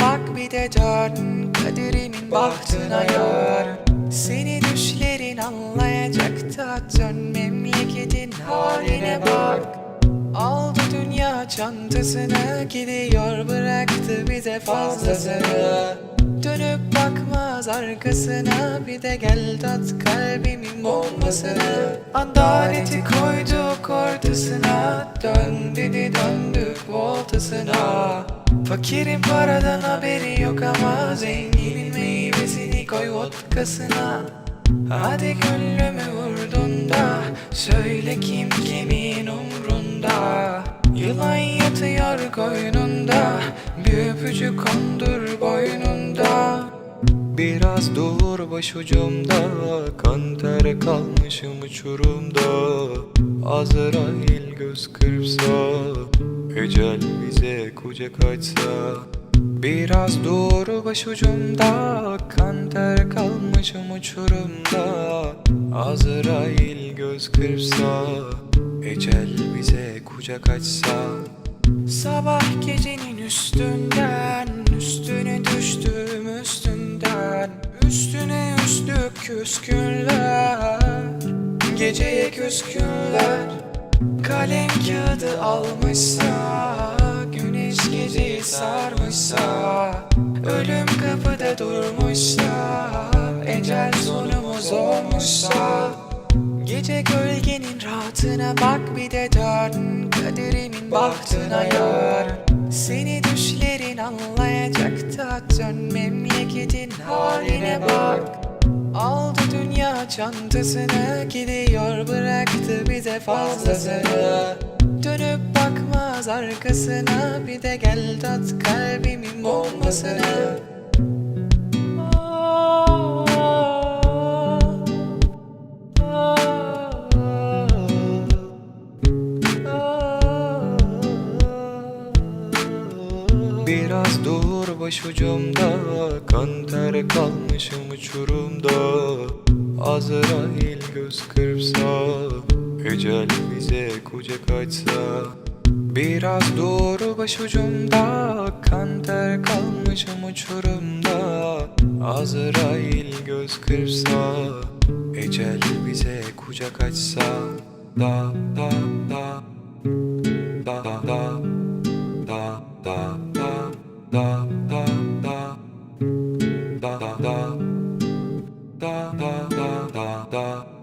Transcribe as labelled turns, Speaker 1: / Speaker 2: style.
Speaker 1: bak bir de dön Kaderimin bahtına yor Seni düşlerin anlayacak da dön Memleketin haline bak. Aldı dünya çantasını gidiyor bıraktı bize fazlasını. Dönüp bakmaz arkasına bir de gel tat kalbimin bombasını. Adaleti koyduk ortasına dön dedi döndük voltasına Fakirin paradan haberi yok ama zenginin meyvesini koy vodkasına. Hadi gönlümü vurdun da Söyle kim kimin umrunda. Yılan yatıyor koynunda Bir öpücük kondur boynunda. Biraz dur başucumda Kan ter kalmışım uçurumda Azrail göz kırpsa Ecel bize kucak açsa. Biraz dur başucumda Kan ter kalmışım uçurumda. Azrail göz kırpsa Ecel bize kucak açsa. Sabah gecenin üstünden Üstüne düştüm üstünden. Üstüne üstlük küskünler Geceye küskünler Kalem kağıdı almışsa Güneş geceyi sarmışsa Ölüm kapıda durmuşsa Ecel sonumuz olmuşsa. Gece gölgenin rahatına bak bir de dön Kaderimin bahtına yor Seni düşlerin anlayacak da dön Memleketin haline bak dünya çantasını gidiyor bıraktı bize fazlasını. Dönüp bakmaz arkasına bir de gel tat kalbimin bombasını. Biraz dur başucumda Kan ter kalmışım uçurumda Azrail göz kırpsa Ecel bize kucak açsa. Biraz dur başucumda Kan ter kalmışım uçurumda. Azrail göz kırpsa Ecel bize kucak açsa. Da da da Da da da da da da da da 주시옵소서.